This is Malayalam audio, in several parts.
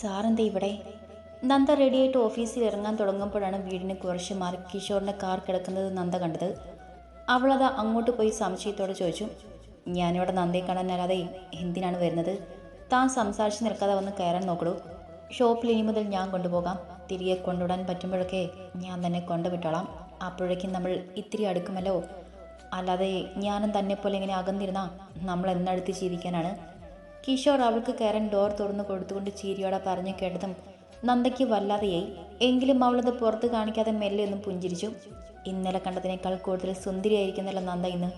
സാറെന്താ ഇവിടെ? നന്ദ റെഡിയായിട്ട് ഓഫീസിൽ ഇറങ്ങാൻ തുടങ്ങുമ്പോഴാണ് വീടിന് കുറച്ച് മാറി കിഷോറിന്റെ കാർ കിടക്കുന്നത് നന്ദ കണ്ടത്. അവളത് അങ്ങോട്ട് പോയി സംശയത്തോടെ ചോദിച്ചു ഞാനിവിടെ നന്ദയെ കാണാനല്ലാതെ എന്തിനാണ് വരുന്നത്? താൻ സംസാരിച്ച് നിൽക്കാതെ വന്ന് കയറാൻ നോക്കളൂ ഷോപ്പിൽ ഇനി മുതൽ ഞാൻ കൊണ്ടുപോകാം. തിരികെ കൊണ്ടുവിടാൻ പറ്റുമ്പോഴൊക്കെ ഞാൻ തന്നെ കൊണ്ടുവിട്ടോളാം. അപ്പോഴേക്കും നമ്മൾ ഇത്തിരി അടുക്കുമല്ലോ. അല്ലാതെ ഞാനും തന്നെ പോലെ ഇങ്ങനെ അകന്നിരുന്നാൽ നമ്മൾ എന്നടുത്ത് ജീവിക്കാനാണ്? കിഷോർ അവൾക്ക് കയറാൻ ഡോർ തുറന്നു കൊടുത്തുകൊണ്ട് ചീരിയോടെ പറഞ്ഞു കേട്ടതും നന്ദയ്ക്ക് വല്ലാതെയായി. എങ്കിലും അവളത് പുറത്ത് കാണിക്കാതെ മെല്ലെ ഒന്നും പുഞ്ചിരിച്ചു. ഇന്നലെ കണ്ടതിനേക്കാൾ കൂടുതൽ സുന്ദരിയായിരിക്കുന്നല്ല നന്ദ ഇന്ന്.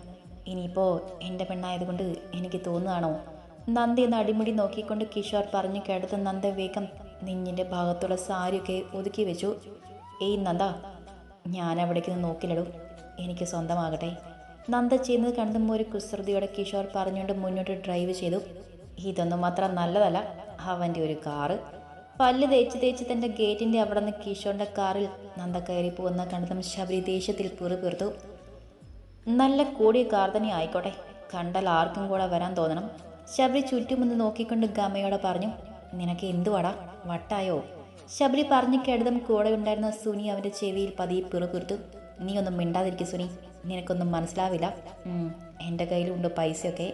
ഇനിയിപ്പോൾ എന്റെ പെണ്ണായതുകൊണ്ട് എനിക്ക് തോന്നുകയാണോ? നന്ദ എന്ന് അടിമുടി നോക്കിക്കൊണ്ട് കിഷോർ പറഞ്ഞു കേട്ടത് നന്ദ വേഗം നിഞ്ഞിന്റെ ഭാഗത്തുള്ള സാരിയൊക്കെ ഒതുക്കി വെച്ചു. ഏയ് നന്ദ ഞാൻ അവിടേക്ക് നിന്ന് നോക്കില്ലടൂ. എനിക്ക് സ്വന്തമാകട്ടെ. നന്ദ ചെയ്യുന്നത് കണ്ടും ഒരു കുസൃതിയോടെ കിഷോർ പറഞ്ഞുകൊണ്ട് മുന്നോട്ട് ഡ്രൈവ് ചെയ്തു. ഇതൊന്നും മാത്രം നല്ലതല്ല. അവന്റെ ഒരു കാറ്. പല്ല് തേച്ച് തേച്ച് തന്റെ ഗേറ്റിന്റെ അവിടെ നിന്ന് കീശോന്റെ കാറിൽ നന്ദ കയറി പോകുന്ന കണ്ടതും ശബരി ദേഷ്യത്തിൽ പിറുപിറുത്തു നല്ല കൂടിയ കാർ തന്നെ ആയിക്കോട്ടെ. കണ്ടാൽ ആർക്കും കൂടെ വരാൻ തോന്നണം. ശബരി ചുറ്റുമൊന്ന് നോക്കിക്കൊണ്ട് ഗമയോടെ പറഞ്ഞു നിനക്ക് എന്തുവാടാ? വട്ടായോ? ശബരി പറഞ്ഞു കേട്ടതും കൂടെ ഉണ്ടായിരുന്ന സുനി അവന്റെ ചെവിയിൽ പതിയെ പിറുപിറുത്തു നീ ഒന്നും മിണ്ടാതിരിക്കും സുനി. നിനക്കൊന്നും മനസ്സിലാവില്ല. എന്റെ കയ്യിലുണ്ട് പൈസയൊക്കെ.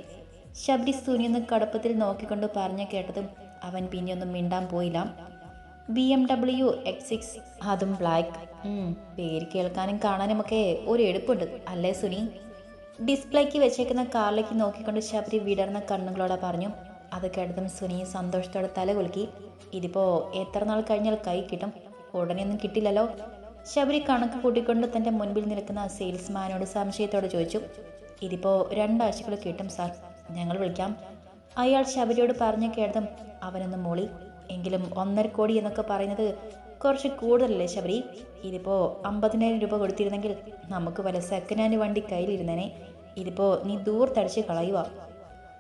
ശബരി സുനിയൊന്ന് കടുപ്പത്തിൽ നോക്കിക്കൊണ്ട് പറഞ്ഞു കേട്ടതും അവൻ പിന്നെയൊന്നും മിണ്ടാൻ പോയില്ല. B M W X six അതും ബ്ലാക്ക്. പേര് കേൾക്കാനും കാണാനും ഒക്കെ ഒരു എടുപ്പുണ്ട് അല്ലേ സുനി? ഡിസ്പ്ലേക്ക് വെച്ചേക്കുന്ന കാറിലേക്ക് നോക്കിക്കൊണ്ട് ശബരി വിടർന്ന കണ്ണുകളോടെ പറഞ്ഞു. അത് കേട്ടതും സുനി സന്തോഷത്തോടെ തല കുലുക്കി. ഇതിപ്പോ എത്ര നാൾ കഴിഞ്ഞാൽ കൈ കിട്ടും? ഉടനെയൊന്നും കിട്ടില്ലല്ലോ? ശബരി കണക്ക് കൂട്ടിക്കൊണ്ട് തന്റെ മുൻപിൽ നിൽക്കുന്ന സെയിൽസ്മാനോട് സംശയത്തോടെ ചോദിച്ചു. ഇതിപ്പോ രണ്ടാഴ്ചകൾ കിട്ടും സാർ. ഞങ്ങൾ വിളിക്കാം. അയാൾ ശബരിയോട് പറഞ്ഞു കേട്ടതും അവനൊന്ന് മോളി. എങ്കിലും ഒന്നര കോടി എന്നൊക്കെ പറയുന്നത് കുറച്ച് കൂടുതലല്ലേ ശബരി? ഇതിപ്പോ അമ്പതിനായിരം രൂപ കൊടുത്തിരുന്നെങ്കിൽ നമുക്ക് വല്ല സെക്കൻഡ് ഹാൻഡ് വണ്ടി കയ്യിലിരുന്നേനെ. ഇതിപ്പോ നീ ദൂർ ദൂർത്തടിച്ച് കളയുക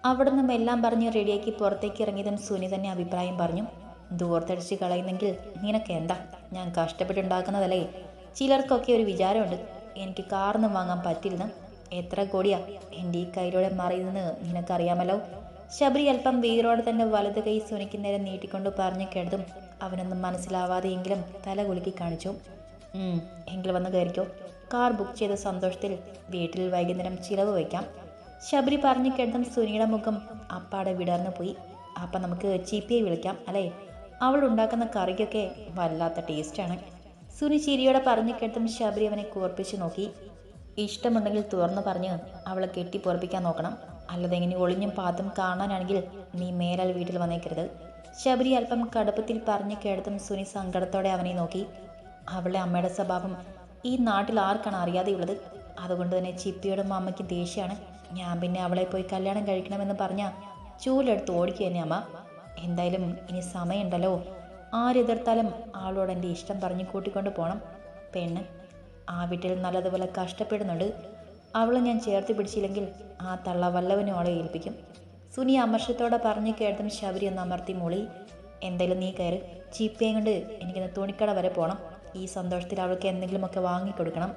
അവിടെ നിന്നും എല്ലാം പറഞ്ഞ് റെഡിയാക്കി പുറത്തേക്ക് ഇറങ്ങിയതും സുനി തന്നെ അഭിപ്രായം പറഞ്ഞു. ദൂർ തടിച്ച് കളയുന്നെങ്കിൽ നിനക്ക് എന്താ? ഞാൻ കഷ്ടപ്പെട്ടുണ്ടാക്കുന്നതല്ലേ? ചിലർക്കൊക്കെ ഒരു വിചാരമുണ്ട്. എനിക്ക് കാറൊന്നും വാങ്ങാൻ പറ്റില്ലെന്ന്. എത്ര കോടിയാ? എന്റെ ഈ കയ്യിലൂടെ മറിയുന്നത് നിനക്കറിയാമല്ലോ? ശബരി അല്പം വീറോടെ തന്നെ വലത് കൈ സുനിക്ക് നേരെ നീട്ടിക്കൊണ്ട് പറഞ്ഞു കേട്ടതും അവനൊന്നും മനസ്സിലാവാതെയെങ്കിലും തല കുലുക്കി കാണിച്ചു. "ഉം, എങ്കിൽ വന്ന് കയറിക്കോ. കാർ ബുക്ക് ചെയ്ത സന്തോഷത്തിൽ വീട്ടിൽ വൈകുന്നേരം ചിലവ് വയ്ക്കാം. ശബരി പറഞ്ഞു കേട്ടതും സുനിയുടെ മുഖം അപ്പാടെ വിടർന്നു പോയി. അപ്പം നമുക്ക് ചീപ്പിയെ വിളിക്കാം അല്ലേ? അവൾ ഉണ്ടാക്കുന്ന കറിക്കൊക്കെ വല്ലാത്ത ടേസ്റ്റാണ് സുനി ചിരിയോടെ പറഞ്ഞു കേട്ടതും ശബരി അവനെ കൂർപ്പിച്ചു നോക്കി. ഇഷ്ടമുണ്ടെങ്കിൽ തുറന്നു പറഞ്ഞ് അവളെ കെട്ടി പൊറപ്പിക്കാൻ നോക്കണം. അല്ലാതെ ഇങ്ങനെ ഒളിഞ്ഞും പാത്തും കാണാനാണെങ്കിൽ നീ മേലാൽ വീട്ടിൽ വന്നേക്കരുത്. ശബരി അല്പം കടുപ്പത്തിൽ പറഞ്ഞു കേടത്തും സുനി സങ്കടത്തോടെ അവനെ നോക്കി. അവളെ അമ്മയുടെ സ്വഭാവം ഈ നാട്ടിൽ ആർക്കാണ് അറിയാതെയുള്ളത്? അതുകൊണ്ട് തന്നെ ചിപ്പിയോടും അമ്മയ്ക്ക് ദേഷ്യമാണ്. ഞാൻ പിന്നെ അവളെ പോയി കല്യാണം കഴിക്കണമെന്ന് പറഞ്ഞാൽ ചൂലെടുത്ത് ഓടിക്കുക തന്നെ അമ്മ. എന്തായാലും ഇനി സമയമുണ്ടല്ലോ. ആരെതിർത്താലും ആളോട് എന്റെ ഇഷ്ടം പറഞ്ഞു കൂട്ടിക്കൊണ്ട് പോകണം പെണ്ണ് ആ വീട്ടിൽ നല്ലതുപോലെ കഷ്ടപ്പെടുന്നുണ്ട്. അവളെ ഞാൻ ചേർത്ത് പിടിച്ചില്ലെങ്കിൽ ആ തള്ള വല്ലവനും അവളെ ഏൽപ്പിക്കും. സുനി അമർഷത്തോടെ പറഞ്ഞു കേട്ടതും ശബരി ഒന്ന് അമർത്തി മൂളി എന്തായാലും നീ കയറി. ചീപ്പയും കൊണ്ട് എനിക്കൊന്ന് തുണിക്കട വരെ പോകണം ഈ സന്തോഷത്തിൽ അവൾക്ക് എന്തെങ്കിലുമൊക്കെ വാങ്ങിക്കൊടുക്കണം.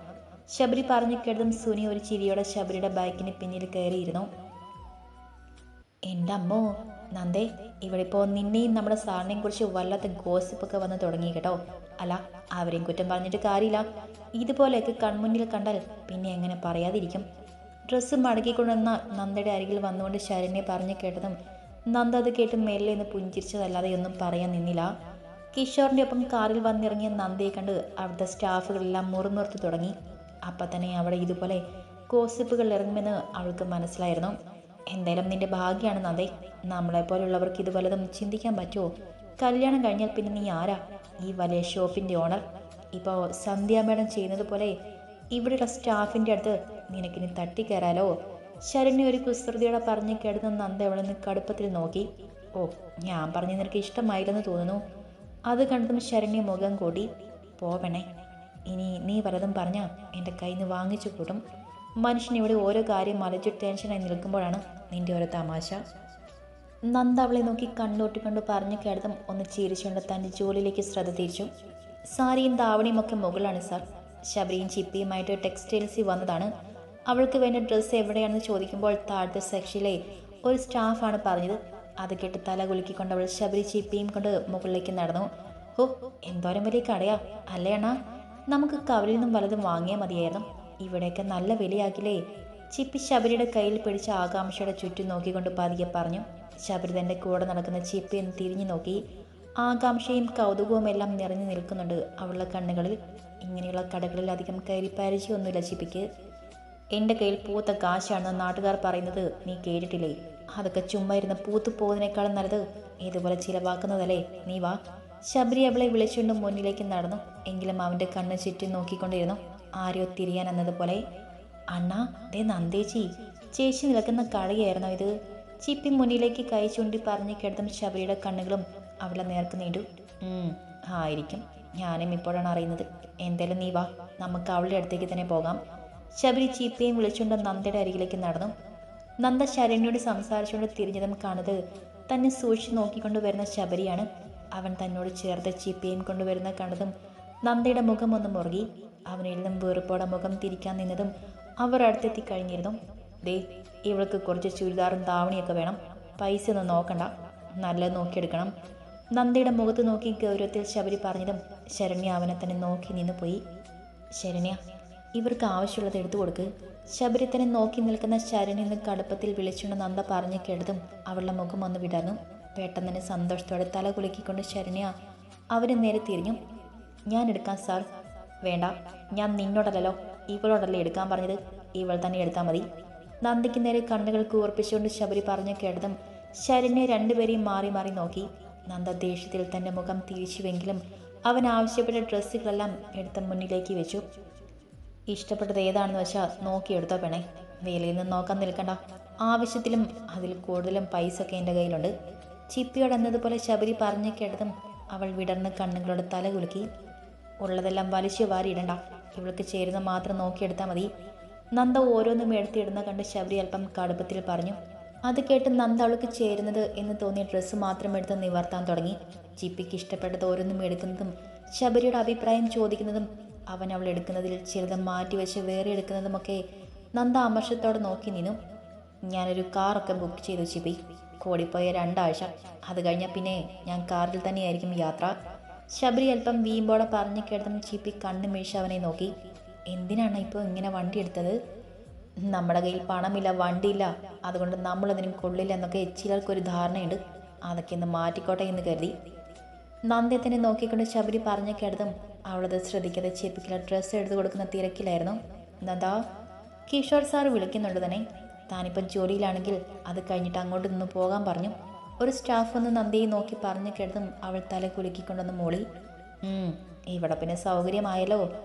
ശബരി പറഞ്ഞു കേട്ടതും സുനി ഒരു ചിരിയോടെ ശബരിയുടെ ബൈക്കിന് പിന്നിൽ കയറിയിരുന്നു. എന്റെ അമ്മോ നന്ദേ ഇവിടെ ഇപ്പോൾ നിന്നെയും നമ്മുടെ സാറിനെയും കുറിച്ച് വല്ലാത്ത ഗോസിപ്പൊക്കെ വന്ന് തുടങ്ങി കേട്ടോ. അല്ല അവരെയും കുറ്റം പറഞ്ഞിട്ട് കാര്യമില്ല. ഇതുപോലെയൊക്കെ കൺമുന്നിൽ കണ്ടാൽ പിന്നെ എങ്ങനെ പറയാതിരിക്കും? ഡ്രസ്സ് മടക്കിക്കൊണ്ടുവന്ന നന്ദയുടെ അരികിൽ വന്നുകൊണ്ട് ശരണ്യെ പറഞ്ഞു കേട്ടതും നന്ദ അത് കേട്ട് മേലെ നിന്ന് പുഞ്ചിരിച്ചതല്ലാതെ ഒന്നും പറയാൻ നിന്നില്ല. കിഷോറിന്റെ ഒപ്പം കാറിൽ വന്നിറങ്ങിയ നന്ദയെ കണ്ട് അവിടുത്തെ സ്റ്റാഫുകളെല്ലാം മുറുമുറുത്ത് തുടങ്ങി. അപ്പം തന്നെ അവിടെ ഇതുപോലെ ഗോസിപ്പുകൾ ഇറങ്ങുമെന്ന് അവൾക്ക് മനസ്സിലായിരുന്നു. എന്തായാലും നിന്റെ ഭാഗ്യമാണ് നന്ദേ. നമ്മളെപ്പോലുള്ളവർക്ക് ഇത് വല്ലതും ചിന്തിക്കാൻ പറ്റുമോ? കല്യാണം കഴിഞ്ഞാൽ പിന്നെ നീ ആരാ? ഈ വലിയ ഷോപ്പിന്റെ ഓണർ. ഇപ്പോൾ സന്ധ്യ മേഡം ചെയ്യുന്നത് പോലെ ഇവിടെയുള്ള സ്റ്റാഫിന്റെ അടുത്ത് നിനക്കിനി തട്ടിക്കയറാലോ ശരണ്യ ഒരു കുസൃതിയോടെ പറഞ്ഞ് കേടുന്ന നന്ദ അവളെ നിന്ന് കടുപ്പത്തിൽ നോക്കി. ഓ ഞാൻ പറഞ്ഞ നിനക്ക് ഇഷ്ടമായില്ലെന്ന് തോന്നുന്നു. അത് കണ്ടതും ശരണ്യ മുഖം കൂടി. പോവണേ. ഇനി നീ വലതും പറഞ്ഞാൽ എന്റെ കയ്യിൽ നിന്ന് വാങ്ങിച്ചു കൂട്ടും. മനുഷ്യൻ ഇവിടെ ഓരോ കാര്യം മലച്ചു ടെൻഷനായി നിൽക്കുമ്പോഴാണ് നിന്റെ ഓരോ തമാശ. നന്ദ അവളെ നോക്കി കണ്ണോട്ടിക്കൊണ്ട് പറഞ്ഞു കേട്ടതും ഒന്ന് ചിരിച്ചുകൊണ്ട് തന്റെ ജോലിയിലേക്ക് ശ്രദ്ധ തിരിച്ചു. സാരിയും ദാവണിയും ഒക്കെ മുകളാണ് സാർ. ശബരിയും ചിപ്പിയുമായിട്ട് ടെക്സ്റ്റൈൽസിൽ വന്നതാണ്. അവൾക്ക് വേണ്ട ഡ്രസ്സ് എവിടെയാണെന്ന് ചോദിക്കുമ്പോൾ താഴത്തെ സെക്ഷനിലെ ഒരു സ്റ്റാഫാണ് പറഞ്ഞത്. അത് കേട്ട് തല കുലുക്കിക്കൊണ്ട് അവൾ ശബരി ചിപ്പിയും കൊണ്ട് മുകളിലേക്ക് നടന്നു. ഓ എന്തോരം വലിയ കടയാ അല്ലേ അണ്ണാ? നമുക്ക് കവലിൽ നിന്നും വലതും വാങ്ങിയാൽ മതിയായിരുന്നു. ഇവിടെയൊക്കെ നല്ല വിലയാക്കില്ലേ ചിപ്പി ശബരിയുടെ കയ്യിൽ പിടിച്ച ആകാംക്ഷയുടെ ചുറ്റും നോക്കിക്കൊണ്ട് പതിയെ പറഞ്ഞു. ശബരി തന്റെ കൂടെ നടക്കുന്ന ചിപ്പി എന്ന് തിരിഞ്ഞു നോക്കി. ആകാംക്ഷയും കൗതുകവും എല്ലാം നിറഞ്ഞു നിൽക്കുന്നുണ്ട്. അവളുടെ കണ്ണുകളിൽ ഇങ്ങനെയുള്ള കടകളിൽ അധികം കയറി പരിചയമൊന്നുമില്ല ചിപ്പിക്ക് എന്റെ കയ്യിൽ പൂത്ത കാശാണെന്ന് നാട്ടുകാർ പറയുന്നത് നീ കേട്ടിട്ടില്ലേ? അതൊക്കെ ചുമ്മാ ഇരുന്ന് പൂത്തു പോകുന്നതിനേക്കാളും നല്ലത് ഇതുപോലെ ചിലവാക്കുന്നതല്ലേ? നീ വാ. ശബരി അവളെ വിളിച്ചുകൊണ്ട് മുന്നിലേക്ക് നടന്നു. എങ്കിലും അവന്റെ കണ്ണ് ചുറ്റും നോക്കിക്കൊണ്ടിരുന്നു. ആരെയോ തിരിയാൻ എന്നതുപോലെ അണ്ണാ ദേ നന്ദേച്ചി ചേച്ചി നിൽക്കുന്ന കളിയായിരുന്നോ ഇത്? ചിപ്പി മുന്നിലേക്ക് കൈ ചൂണ്ടി പറഞ്ഞു കിടന്നും ശബരിയുടെ കണ്ണുകളും അവളെ നേർക്ക് നീണ്ടു. "ഉം, ആയിരിക്കും. ഞാനും ഇപ്പോഴാണ് അറിയുന്നത്. എന്തായാലും നീ വാ. നമുക്ക് അവളുടെ അടുത്തേക്ക് തന്നെ പോകാം. ശബരി ചീപ്പയും വിളിച്ചുകൊണ്ട് നന്ദയുടെ അരികിലേക്ക് നടന്നു. നന്ദ ശരണ്യോട് സംസാരിച്ചുകൊണ്ട് തിരിഞ്ഞതും കാണുന്നത് തന്നെ സൂക്ഷിച്ചു നോക്കിക്കൊണ്ട് വരുന്ന ശബരിയാണ്. അവൻ തന്നോട് ചേർത്ത് ചീപ്പയും കൊണ്ടുവരുന്ന കണ്ടതും നന്ദയുടെ മുഖം ഒന്ന് മുറുകി. അവനിൽ നിന്നും വെറുപ്പോടെ മുഖം തിരിക്കാൻ നിന്നതും അവർ അടുത്തെത്തി കഴിഞ്ഞിരുന്നു. ദേ ഇവൾക്ക് കുറച്ച് ചുരിദാറും താവണിയൊക്കെ വേണം. പൈസ ഒന്നും നോക്കണ്ട. നല്ലത് നോക്കിയെടുക്കണം. നന്ദിയുടെ മുഖത്ത് നോക്കി ഗൗരവത്തിൽ ശബരി പറഞ്ഞതും ശരണ്യ അവനെ തന്നെ നോക്കി നിന്ന് പോയി. ശരണ്യ ഇവർക്ക് ആവശ്യമുള്ളത് എടുത്തു കൊടുക്ക്. ശബരി തന്നെ നോക്കി നിൽക്കുന്ന ശരണ്യ എന്ന് കടുപ്പത്തിൽ വിളിച്ചുകൊണ്ട് നന്ദ പറഞ്ഞു കേട്ടതും അവളുടെ മുഖം ഒന്ന് വിടർന്നു. പെട്ടെന്ന് തന്നെ സന്തോഷത്തോടെ തല കുലുക്കിക്കൊണ്ട് ശരണ്യ അവരെ നേരെ തിരിഞ്ഞു. ഞാൻ എടുക്കാം സാർ. വേണ്ട. ഞാൻ നിന്നോടല്ലല്ലോ. ഇവളോടല്ലേ എടുക്കാൻ പറഞ്ഞത്. ഇവൾ തന്നെ എടുത്താൽ മതി. നന്ദിക്ക് നേരെ കണ്ണുകൾ കൂർപ്പിച്ചുകൊണ്ട് ശബരി പറഞ്ഞു കേട്ടതും ശരണ്യ രണ്ടുപേരെയും മാറി മാറി നോക്കി. നന്ദ ദേഷ്യത്തിൽ തന്റെ മുഖം തിരിച്ചുവെങ്കിലും അവൻ ആവശ്യപ്പെട്ട ഡ്രസ്സുകളെല്ലാം എടുത്ത മുന്നിലേക്ക് വെച്ചു. ഇഷ്ടപ്പെട്ടത് ഏതാണെന്ന് വെച്ചാൽ നോക്കിയെടുത്തോ പെണേ വേലയിൽ നിന്ന് നോക്കാൻ നിൽക്കണ്ട. ആവശ്യത്തിലും അതിൽ കൂടുതലും പൈസ ഒക്കെ എന്റെ കയ്യിലുണ്ട്. ചിപ്പിയോട് എന്നതുപോലെ ശബരി പറഞ്ഞു കേട്ടതും അവൾ വിടർന്ന് കണ്ണുകളോട് തല കുലുക്കി. ഉള്ളതെല്ലാം വലിച്ചു വാരിയിടണ്ട. ഇവൾക്ക് ചേരുന്ന മാത്രം നോക്കിയെടുത്താൽ മതി. നന്ദ ഓരോന്നും എടുത്തിടുന്ന കണ്ട് ശബരി അല്പം കടുപ്പത്തിൽ പറഞ്ഞു അത് കേട്ട് നന്ദ അവൾക്ക് ചേരുന്നത് എന്ന് തോന്നിയ ഡ്രസ്സ് മാത്രം എടുത്ത് നിവർത്താൻ തുടങ്ങി. ചിപ്പിക്ക് ഇഷ്ടപ്പെട്ടത് ഓരോന്നും എടുക്കുന്നതും ശബരിയുടെ അഭിപ്രായം ചോദിക്കുന്നതും അവൻ അവൾ എടുക്കുന്നതിൽ ചിലത് മാറ്റിവെച്ച് വേറെ എടുക്കുന്നതുമൊക്കെ നന്ദ അമർഷത്തോടെ നോക്കി നിന്നു. ഞാനൊരു കാറൊക്കെ ബുക്ക് ചെയ്തു ചിപ്പി. കോടിപ്പോയ രണ്ടാഴ്ച. അത് കഴിഞ്ഞാൽ പിന്നെ ഞാൻ കാറിൽ തന്നെയായിരിക്കും യാത്ര. ശബരി അല്പം വീമ്പോടെ പറഞ്ഞു കേട്ടതും ചിപ്പി കണ്ണു മിഴിച്ച് അവനെ നോക്കി. എന്തിനാണ് ഇപ്പോൾ ഇങ്ങനെ വണ്ടി എടുത്തത്? നമ്മുടെ കയ്യിൽ പണമില്ല വണ്ടിയില്ല. അതുകൊണ്ട് നമ്മളതിനും കൊള്ളില്ല എന്നൊക്കെ ചിലർക്കൊരു ധാരണയുണ്ട്. അതൊക്കെ ഒന്ന് മാറ്റിക്കോട്ടെ എന്ന് കരുതി. നന്ദിയത്തിനെ നോക്കിക്കൊണ്ട് ശബരി പറഞ്ഞ കേട്ടതും അവളത് ശ്രദ്ധിക്കാതെ ചേപ്പിക്കില്ല ഡ്രസ്സ് എടുത്തു കൊടുക്കുന്ന തിരക്കിലായിരുന്നു. നന്ദാ കിഷോർ സാർ വിളിക്കുന്നുണ്ട് തന്നെ. താനിപ്പം ജോലിയിലാണെങ്കിൽ അത് കഴിഞ്ഞിട്ട് അങ്ങോട്ട് നിന്ന് പോകാൻ പറഞ്ഞു. ഒരു സ്റ്റാഫ് ഒന്ന് നന്ദിയെ നോക്കി പറഞ്ഞു കേട്ടതും അവൾ തല കുലുക്കിക്കൊണ്ടൊന്ന് മൂളി. "ഉം, ഇവിടെ പിന്നെ സൗകര്യമായല്ലോ.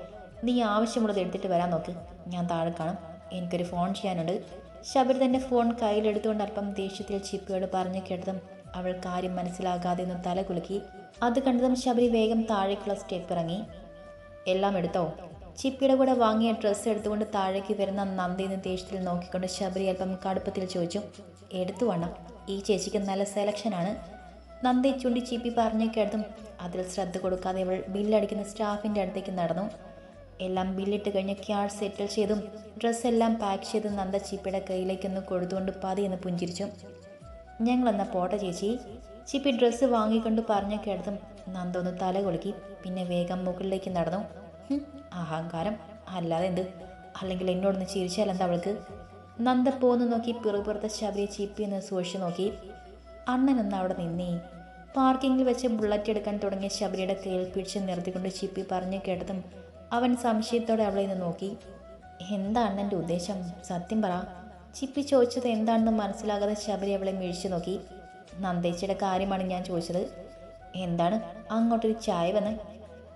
നീ ആവശ്യമുള്ളത് എടുത്തിട്ട് വരാൻ നോക്ക്. ഞാൻ താഴെ കാണും. എനിക്കൊരു ഫോൺ ചെയ്യാനുണ്ട്. ശബരി തന്റെ ഫോൺ കയ്യിലെടുത്തുകൊണ്ട് അല്പം ദേഷ്യത്തിൽ ചിപ്പിയോട് പറഞ്ഞു കേട്ടതും അവൾ കാര്യം മനസ്സിലാകാതെ ഒന്ന് തല കുലുക്കി. അത് കണ്ടതും ശബരി വേഗം താഴേക്കുള്ള സ്റ്റെപ്പ് ഇറങ്ങി. എല്ലാം എടുത്തോ? ചിപ്പിയുടെ കൂടെ വാങ്ങിയ ഡ്രസ്സ് എടുത്തുകൊണ്ട് താഴേക്ക് വരുന്ന നന്ദിന്ന് ദേഷ്യത്തിൽ നോക്കിക്കൊണ്ട് ശബരി അല്പം കടുപ്പത്തിൽ ചോദിച്ചു എടുത്തു വേണം ഈ ചേച്ചിക്ക് നല്ല സെലക്ഷനാണ് നന്ദി ചുണ്ടി ചിപ്പി പറഞ്ഞു കേട്ടതും അതിൽ ശ്രദ്ധ കൊടുക്കാതെ അവൾ ബില്ലടിക്കുന്ന സ്റ്റാഫിന്റെ അടുത്തേക്ക് നടന്നു. എല്ലാം ബില്ലിട്ട് കഴിഞ്ഞ് ക്യാഷ് സെറ്റിൽ ചെയ്തും ഡ്രസ്സെല്ലാം പാക്ക് ചെയ്ത് നന്ദ ചിപ്പിയുടെ കയ്യിലേക്കൊന്ന് കൊടുത്തുകൊണ്ട് പതിയെന്ന് പുഞ്ചിരിച്ചു. ഞങ്ങളെന്നാ പോട്ടെ ചേച്ചി. ചിപ്പി ഡ്രസ്സ് വാങ്ങിക്കൊണ്ട് പറഞ്ഞ കേട്ടതും നന്ദ ഒന്ന് തല കൊളുക്കി പിന്നെ വേഗം മുകളിലേക്ക് നടന്നു. അഹങ്കാരം. അല്ലാതെ എന്ത്? അല്ലെങ്കിൽ എന്നോടൊന്ന് ചിരിച്ചാൽ എന്താ അവൾക്ക്? നന്ദ പോന്ന് നോക്കി പിറുപിറുത്ത ശബരിയെ ചിപ്പി എന്ന് സൂക്ഷിച്ചു നോക്കി. അണ്ണനൊന്ന് അവിടെ നിന്നേ. പാർക്കിങ്ങിൽ വെച്ച് ബുള്ളറ്റ് എടുക്കാൻ തുടങ്ങിയ ശബരിയുടെ കയ്യിൽ പിടിച്ച് നിർത്തിക്കൊണ്ട് ചിപ്പി പറഞ്ഞു കേട്ടതും അവൻ സംശയത്തോടെ അവളെ നിന്ന് നോക്കി. എന്താണ് എന്റെ ഉദ്ദേശം? സത്യം പറ. ചിപ്പി ചോദിച്ചത് എന്താണെന്ന് മനസ്സിലാകാതെ ശബരി അവളെ മിഴിച്ചു നോക്കി. നന്ദേച്ചിയുടെ കാര്യമാണ് ഞാൻ ചോദിച്ചത്. എന്താണ്? അങ്ങോട്ടൊരു ചായ വന്ന്.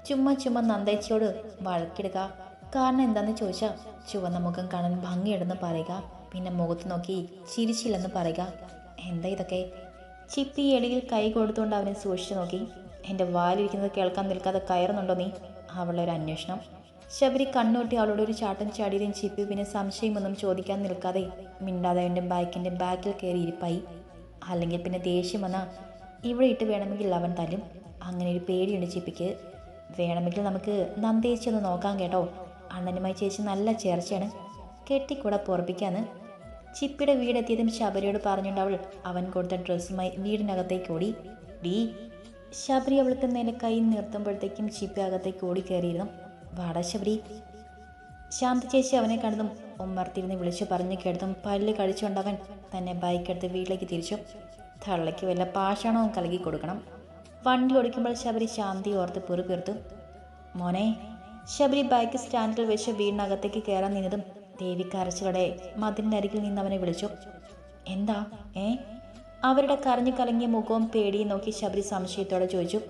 ചുമ്മാ ചുമ്മാ നന്ദേച്ചിയോട് വഴക്കിടുക. കാരണം എന്താണെന്ന് ചോദിച്ചാൽ ചുവന്ന മുഖം കാണാൻ ഭംഗിയുണ്ടെന്ന് പറയുക. പിന്നെ മുഖത്ത് നോക്കി ചിരിച്ചില്ലെന്ന് പറയുക. എന്താ ഇതൊക്കെ? ചിപ്പി എളിയിൽ കൈ കൊടുത്തുകൊണ്ട് അവനെ സൂക്ഷിച്ചു നോക്കി. എന്റെ വാലിരിക്കുന്നത് കേൾക്കാൻ നിൽക്കാതെ കയറുന്നുണ്ടോ നീ? അവളുടെ ഒരു അന്വേഷണം. ശബരി കണ്ണൂട്ടി അവളോട് ഒരു ചാട്ടം ചാടിയതും ചിപ്പി പിന്നെ സംശയമൊന്നും ചോദിക്കാൻ നിൽക്കാതെ മിണ്ടാതെ അവന്റെ ബൈക്കിന്റെ ബാക്കിൽ കയറി ഇരിപ്പായി. അല്ലെങ്കിൽ പിന്നെ ദേഷ്യം വന്നാൽ ഇവിടെ ഇട്ട് വേണമെങ്കിൽ അവൻ തല്ലും അങ്ങനെ ഒരു പേടിയുണ്ട് ചിപ്പിക്ക്. വേണമെങ്കിൽ നമുക്ക് നന്ദേച്ചി ഒന്ന് നോക്കാം കേട്ടോ. അണ്ണനുമായി ചേച്ചി നല്ല ചേർച്ചയാണ്. കെട്ടിക്കൂടെ പൊറപ്പിക്കാന്ന്. ചിപ്പിയുടെ വീടെത്തിയതും ശബരിയോട് പറഞ്ഞുകൊണ്ട് അവൾ അവൻ കൊടുത്ത ഡ്രസ്സുമായി വീടിനകത്തേക്ക് ഓടി. ഡീ ശബരി അവൾക്ക് നേരെ കൈ നിർത്തുമ്പോഴത്തേക്കും ചിപ്പി അകത്തേക്ക് ഓടി കയറിയിരുന്നു വാടാ ശബരി. ശാന്ത ചേച്ചി അവനെ കണ്ടതും ഉമ്മർത്തിരുന്ന് വിളിച്ചു പറഞ്ഞു കേട്ടതും പല്ല് കഴിച്ചുകൊണ്ടവൻ തന്നെ ബൈക്കെടുത്ത് വീട്ടിലേക്ക് തിരിച്ചു. തള്ളയ്ക്ക് വല്ല പാഷാണവും കലകി കൊടുക്കണം. വണ്ടി ഓടിക്കുമ്പോൾ ശബരി ശാന്തി ഓർത്ത് പെറുപീർത്തു. മോനെ ശബരി ബൈക്ക് സ്റ്റാൻഡിൽ വെച്ച് വീടിനകത്തേക്ക് കയറാൻ നിന്നതും ദേവി മതിലിനരികിൽ നിന്ന് അവനെ വിളിച്ചു. എന്താ? ഏ? അവരുടെ കരഞ്ഞു കലങ്ങിയ മുഖവും പേടിയും നോക്കി ശബരി സംശയത്തോടെ ചോദിച്ചു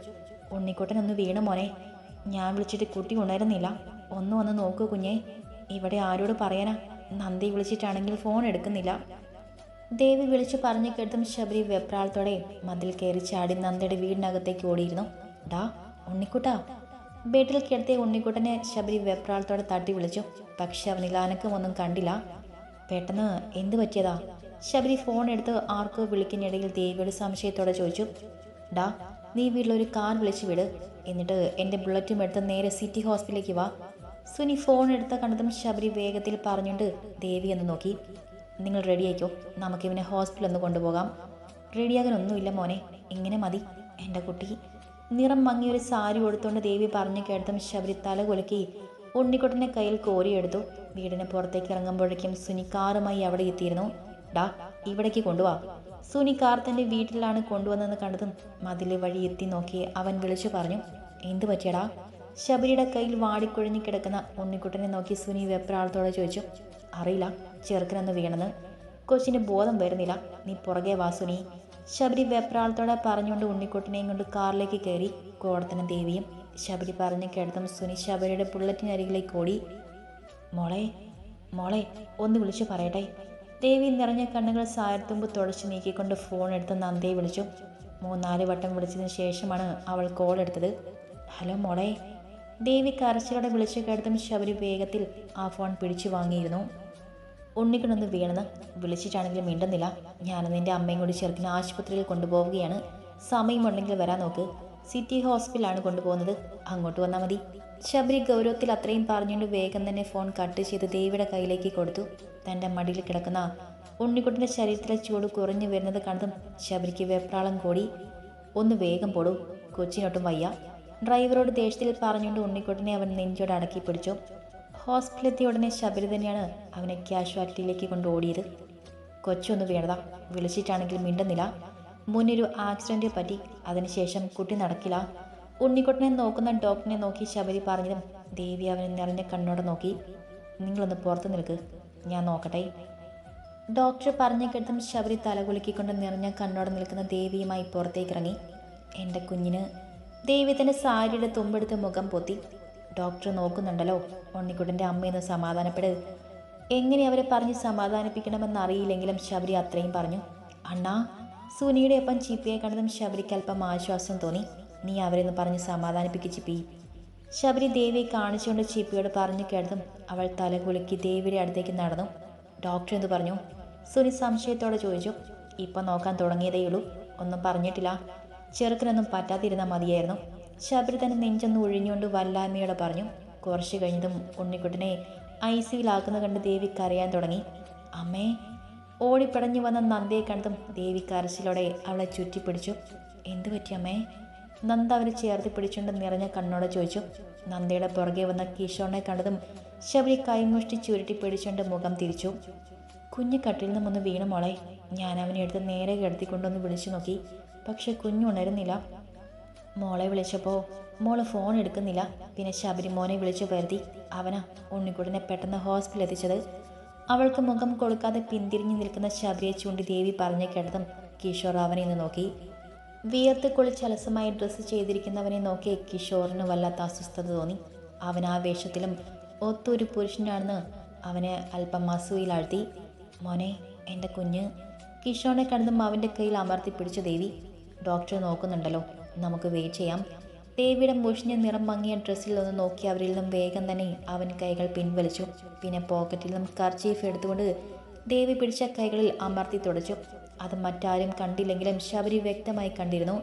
ഉണ്ണിക്കുട്ടൻ ഒന്ന് വീണു മോനെ. ഞാൻ വിളിച്ചിട്ട് കുട്ടി ഉണരുന്നില്ല. ഒന്ന് വന്ന് നോക്കൂ കുഞ്ഞെ. ഇവിടെ ആരോട് പറയാനാ? നന്ദി വിളിച്ചിട്ടാണെങ്കിൽ ഫോൺ എടുക്കുന്നില്ല. ദേവി വിളിച്ചു പറഞ്ഞു കേട്ടും ശബരി വെപ്രാളത്തോടെ മതിൽ കയറി ചാടി നന്ദയുടെ വീടിനകത്തേക്ക് ഓടിയിരുന്നു. ഡാ ഉണ്ണിക്കുട്ടാ. ബെഡിൽ കിടത്തിയ ഉണ്ണിക്കുട്ടനെ ശബരി വെപ്രാളത്തോടെ തട്ടി വിളിച്ചു. പക്ഷെ അവനിൽ അനക്കമൊന്നും കണ്ടില്ല. പെട്ടെന്ന് എന്ത് പറ്റിയതാ? ശബരി ഫോൺ എടുത്ത് ആർക്കോ വിളിക്കുന്നിടയിൽ ദേവിയോട് സംശയത്തോടെ ചോദിച്ചു. ഡാ നീ വീട്ടിലൊരു കാർ വിളിച്ചു വിട്. എന്നിട്ട് എന്റെ ബുള്ളറ്റും എടുത്ത് നേരെ സിറ്റി ഹോസ്പിറ്റലിലേക്ക് വാ. സുനി ഫോൺ എടുത്ത കണ്ടതും ശബരി വേഗത്തിൽ പറഞ്ഞുകൊണ്ട് ദേവി എന്ന് നോക്കി. നിങ്ങൾ റെഡിയായിക്കോ നമുക്കിവനെ ഹോസ്പിറ്റലിൽ ഒന്ന് കൊണ്ടുപോകാം. റെഡിയാകാനൊന്നുമില്ല മോനെ. ഇങ്ങനെ മതി. എന്റെ കുട്ടി. നിറം മങ്ങിയൊരു സാരി കൊടുത്തുകൊണ്ട് ദേവി പറഞ്ഞു കേട്ടതും ശബരി തല കുലുക്കി ഉണ്ണിക്കുട്ടനെ കയ്യിൽ കോരിയെടുത്തു വീടിന് പുറത്തേക്ക് ഇറങ്ങുമ്പോഴേക്കും സുനി കാറുമായി അവിടെ എത്തിയിരുന്നു. ഡാ ഇവിടേക്ക് കൊണ്ടുവാ. സുനി കാർ തന്റെ വീട്ടിലാണ് കൊണ്ടുവന്നെന്ന് കണ്ടതും മതിൽ വഴി എത്തി നോക്കി അവൻ വിളിച്ചു പറഞ്ഞു എന്തു പറ്റിയടാ? ശബരിയുടെ കയ്യിൽ വാടിക്കുഴഞ്ഞു കിടക്കുന്ന ഉണ്ണിക്കുട്ടനെ നോക്കി സുനി വെപ്രാളത്തോടെ ചോദിച്ചു അറിയില്ല ചെറുക്കനൊന്ന് വീണെന്ന്. കൊച്ചിന് ബോധം വരുന്നില്ല. നീ പുറകെ വാ സുനി. ശബരി വെപ്രാളത്തോടെ പറഞ്ഞുകൊണ്ട് ഉണ്ണിക്കുട്ടനെയും കൊണ്ട് കാറിലേക്ക് കയറി കോടത്തന ദേവിയും ശബരി പറഞ്ഞു കേട്ടതും സുനി ശബരിയുടെ ബുള്ളറ്റിനരികിലേക്ക് ഓടി മോളെ മോളെ ഒന്ന് വിളിച്ചു പറയട്ടെ. ദേവി നിറഞ്ഞ കണ്ണുകൾ സാരത്തുമ്പ് തുടച്ചു നീക്കിക്കൊണ്ട് ഫോൺ എടുത്ത് നന്ദയെ വിളിച്ചു. മൂന്നാൽ വട്ടം വിളിച്ചതിന് ശേഷമാണ് അവൾ കോൾ എടുത്തത്. ഹലോ മോളെ. ദേവി കരച്ചിലോടെ വിളിച്ചു കേട്ടതും ശബരി വേഗത്തിൽ ആ ഫോൺ പിടിച്ചു വാങ്ങിയിരുന്നു. ഉണ്ണിക്കണൊന്ന് വീണെന്ന് വിളിച്ചിട്ടാണെങ്കിലും മിണ്ടുന്നില്ല. ഞാൻ എന്റെ അമ്മയും കൂടി ചെറുക്കിന് ആശുപത്രിയിൽ കൊണ്ടുപോവുകയാണ്. സമയമുണ്ടെങ്കിൽ വരാൻ നോക്ക്. സിറ്റി ഹോസ്പിറ്റലാണ് കൊണ്ടുപോകുന്നത്. അങ്ങോട്ട് വന്നാൽ മതി. ശബരി ഗൗരവത്തിൽ അത്രയും പറഞ്ഞുകൊണ്ട് വേഗം തന്നെ ഫോൺ കട്ട് ചെയ്ത് ദേവിയുടെ കയ്യിലേക്ക് കൊടുത്തു. തന്റെ മടിയിൽ കിടക്കുന്ന ഉണ്ണിക്കുട്ടിന്റെ ശരീരത്തിലെ ചൂട് കുറഞ്ഞു വരുന്നത് കണ്ടതും ശബരിക്ക് വെപ്രാളം കൂടി. ഒന്ന് വേഗം പോടൂ കൊച്ചിനൊട്ടും വയ്യ ഡ്രൈവറോട് ദേഷ്യത്തിൽ പറഞ്ഞുകൊണ്ട് ഉണ്ണിക്കുട്ടനെ അവൻ നെഞ്ചോട് അടക്കി പിടിച്ചു. ഹോസ്പിറ്റലെത്തിയ ഉടനെ ശബരി തന്നെയാണ് അവനെ ക്യാഷ്വാലിറ്റിയിലേക്ക് കൊണ്ട് ഓടിയത്. കൊച്ചൊന്ന് വീണതാ വിളിച്ചിട്ടാണെങ്കിൽ മിണ്ടുന്നില്ല. മുന്നൊരു ആക്സിഡന്റ് പറ്റി അതിനുശേഷം കുട്ടി നടക്കില്ല. ഉണ്ണിക്കുട്ടനെ നോക്കുന്ന ഡോക്ടറിനെ നോക്കി ശബരി പറഞ്ഞതും ദേവി അവനെ നിറഞ്ഞ കണ്ണോടെ നോക്കി. നിങ്ങളൊന്ന് പുറത്ത് നിൽക്ക് ഞാൻ നോക്കട്ടെ. ഡോക്ടർ പറഞ്ഞു കേട്ടും ശബരി തലകുലുക്കിക്കൊണ്ട് നിറഞ്ഞ കണ്ണോടെ നിൽക്കുന്ന ദേവിയുമായി പുറത്തേക്ക് ഇറങ്ങി എന്റെ കുഞ്ഞിന് ദേവി തന്റെ സാരിയുടെ തുമ്പെടുത്ത് മുഖം പൊത്തി. ഡോക്ടർ നോക്കുന്നുണ്ടല്ലോ ഉണ്ണിക്കുട്ടന്റെ അമ്മയെന്ന് സമാധാനപ്പെട്. എങ്ങനെ അവരെ പറഞ്ഞ് സമാധാനിപ്പിക്കണമെന്ന് അറിയില്ലെങ്കിലും ശബരി അത്രയും പറഞ്ഞു. അണ്ണാ സുനിയുടെ ഒപ്പം ചിപ്പിയെ കണ്ടതും ശബരിക്ക് അല്പം ആശ്വാസം തോന്നി. നീ അവരെന്ന് പറഞ്ഞ് സമാധാനിപ്പിക്കും ചിപ്പി. ശബരി ദേവി കാണിച്ചുകൊണ്ട് ചിപ്പിയോട് പറഞ്ഞു കേട്ടതും അവൾ തല കുലുക്കി ദേവിയുടെ അടുത്തേക്ക് നടന്നു. ഡോക്ടർ എന്ത് പറഞ്ഞു? സുനി സംശയത്തോടെ ചോദിച്ചു. ഇപ്പം നോക്കാൻ തുടങ്ങിയതേയുള്ളൂ ഒന്നും പറഞ്ഞിട്ടില്ല. ചെറുക്കനൊന്നും പറ്റാതിരുന്നാൽ മതിയായിരുന്നു. ശബരി തന്നെ നെഞ്ചൊന്ന് ഒഴിഞ്ഞുകൊണ്ട് വല്ലായ്മയോടെ പറഞ്ഞു. കുറച്ച് കഴിഞ്ഞതും ഉണ്ണിക്കുട്ടനെ ഐ സിയിലാക്കുന്ന കണ്ട് ദേവി കരയാൻ തുടങ്ങി. അമ്മേ ഓടിപ്പടഞ്ഞു വന്ന നന്ദയെ കണ്ടതും ദേവി കരച്ചിലോടെ അവളെ ചുറ്റിപ്പിടിച്ചു. എന്തു പറ്റി അമ്മേ? നന്ദ അവരെ ചേർത്ത് പിടിച്ചുകൊണ്ട് നിറഞ്ഞ കണ്ണോടെ ചോദിച്ചു. നന്ദയുടെ പുറകെ വന്ന കിഷോറിനെ കണ്ടതും ശബരി കൈമുഷ്ടി ചുരുട്ടി പിടിച്ചുകൊണ്ട് മുഖം തിരിച്ചു. കുഞ്ഞ് കട്ടിൽ നിന്നും ഒന്ന് വീണു മോളെ. ഞാൻ അവനെ എടുത്ത് നേരെ കിടത്തിക്കൊണ്ടൊന്ന് വിളിച്ചു നോക്കി. പക്ഷെ കുഞ്ഞു ഉണരുന്നില്ല. മോളെ വിളിച്ചപ്പോൾ മോൾ ഫോൺ എടുക്കുന്നില്ല. പിന്നെ ശബരി മോനെ വിളിച്ചു വരുത്തി. അവനാ ഉണ്ണിക്കുടനെ പെട്ടെന്ന് ഹോസ്പിറ്റലിൽ എത്തിച്ചത്. അവൾക്ക് മുഖം കൊടുക്കാതെ പിന്തിരിഞ്ഞു നിൽക്കുന്ന ശബരിയെ ചൂണ്ടി ദേവി പറഞ്ഞു കേട്ടതും കിഷോർ അവനെ ഇന്ന് നോക്കി. വിയർത്ത് കുളിച്ച് അലസമായി ഡ്രസ്സ് ചെയ്തിരിക്കുന്നവനെ നോക്കി കിഷോറിന് വല്ലാത്ത അസ്വസ്ഥത തോന്നി. അവൻ ആ വേഷത്തിലും ഒത്തൊരു പുരുഷനാണെന്ന് അവന് അല്പം അസൂയിലാഴ്ത്തി മോനെ എന്റെ കുഞ്ഞ്. കിഷോറിനെ കണ്ടതും അവന്റെ കയ്യിൽ അമർത്തി പിടിച്ചു ദേവി ഡോക്ടർ നോക്കുന്നുണ്ടല്ലോ. നമുക്ക് വെയിറ്റ് ചെയ്യാം. ദേവിയുടെ മുഷിഞ്ഞ നിറം മങ്ങിയ ഡ്രസ്സിൽ ഒന്ന് നോക്കി അവരിൽ നിന്നും വേഗം തന്നെ അവൻ കൈകൾ പിൻവലിച്ചു. പിന്നെ പോക്കറ്റിൽ നിന്നും കർച്ചീഫ് എടുത്തുകൊണ്ട് ദേവി പിടിച്ച കൈകളിൽ അമർത്തി തുടച്ചു. അത് മറ്റാരും കണ്ടില്ലെങ്കിലും ശബരി വ്യക്തമായി കണ്ടിരുന്നു.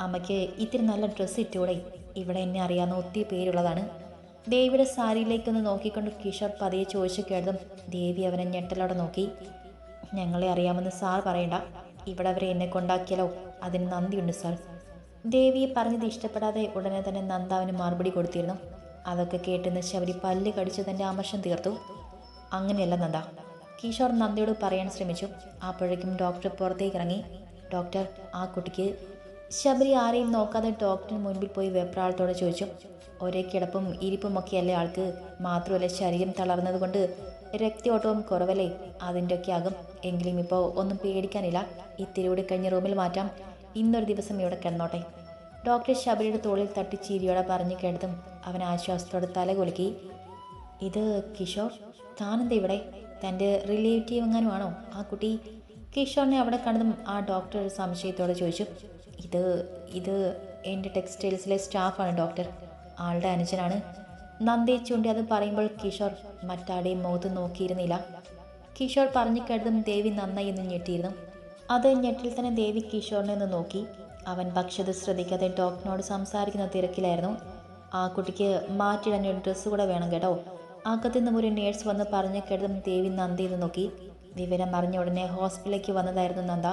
അമ്മയ്ക്ക് ഇത്തിരി നല്ല ഡ്രസ്സ് ഇട്ടൂടെ ഇവിടെ എന്നെ അറിയാവുന്ന ഒത്തിരി പേരുള്ളതാണ്. ദേവിയുടെ സാരിയിലേക്കൊന്ന് നോക്കിക്കൊണ്ട് കിഷോർ പതിയെ ചോദിച്ചു കേട്ടതും ദേവി അവനെ ഞെട്ടലോടെ നോക്കി. ഞങ്ങളെ അറിയാമെന്ന് സാർ പറയണ്ട ഇവിടെ അവരെ എന്നെ കൊണ്ടാക്കിയാലോ? അതിന് നന്ദിയുണ്ട് സാർ. ദേവിയെ പറഞ്ഞത് ഇഷ്ടപ്പെടാതെ ഉടനെ തന്നെ നന്ദ അവന് മറുപടി കൊടുത്തിരുന്നു. അതൊക്കെ കേട്ടെന്ന് ശബരി പല്ല് കടിച്ച് തന്റെ ആമർശം തീർത്തു. അങ്ങനെയല്ല നന്ദ കിഷോർ നന്ദിയോട് പറയാൻ ശ്രമിച്ചു. അപ്പോഴേക്കും ഡോക്ടർ പുറത്തേക്ക് ഇറങ്ങി ഡോക്ടർ ആ കുട്ടിക്ക് ശബരി ആരെയും നോക്കാതെ ഡോക്ടറിന് മുൻപിൽ പോയി വെപ്രാളത്തോടെ ചോദിച്ചു. ഒരേ കിടപ്പും ഇരിപ്പുമൊക്കെയല്ലേ ആൾക്ക്. മാത്രമല്ല ശരീരം തളർന്നതുകൊണ്ട് രക്തയോട്ടവും കുറവല്ലേ? അതിന്റെയൊക്കെ ആകും. എങ്കിലും ഇപ്പോൾ ഒന്നും പേടിക്കാനില്ല. ഇത്തിരി കഴിഞ്ഞ് റൂമിൽ മാറ്റാം. ഇന്നൊരു ദിവസം ഇവിടെ കിടന്നോട്ടെ. ഡോക്ടർ ശബരിയുടെ തോളിൽ തട്ടി ചീരിയോടെ പറഞ്ഞു കേട്ടതും അവൻ ആശ്വാസത്തോടെ തല കുലുക്കി ഇത് കിഷോർ? താനെന്താ ഇവിടെ? തന്റെ റിലേറ്റീവ് എങ്ങാനുമാണോ? ആ കുട്ടി കിഷോറിനെ അവിടെ കണ്ടതും ആ ഡോക്ടർ സംശയത്തോടെ ചോദിച്ചു ഇത് ഇത് എന്റെ ടെക്സ്റ്റൈൽസിലെ സ്റ്റാഫാണ് ഡോക്ടർ ആളുടെ അനുജനാണ്. നന്ദി ചൂണ്ടി അത് പറയുമ്പോൾ കിഷോർ മറ്റാടെയും മുഖത്ത് നോക്കിയിരുന്നില്ല. കിഷോർ പറഞ്ഞു കേട്ടതും ദേവി നന്നായി എന്ന് ഞെട്ടിയിരുന്നു. അത് ഞെട്ടിൽ തന്നെ ദേവി കിഷോറിനെ ഒന്ന് നോക്കി. അവൻ ഭക്ഷ്യത ശ്രദ്ധിക്കാതെ ഡോക്ടറിനോട് സംസാരിക്കുന്ന തിരക്കിലായിരുന്നു. ആ കുട്ടിക്ക് മാറ്റിടാൻ ഒരു ഡ്രസ്സ് കൂടെ വേണം കേട്ടോ. അകത്തു നിന്നും ഒരു നേഴ്സ് വന്ന് പറഞ്ഞു കേട്ടതും ദേവി നന്ദിന്ന് നോക്കി. വിവരം അറിഞ്ഞ ഉടനെ ഹോസ്പിറ്റലിലേക്ക് വന്നതായിരുന്നു നന്ദ.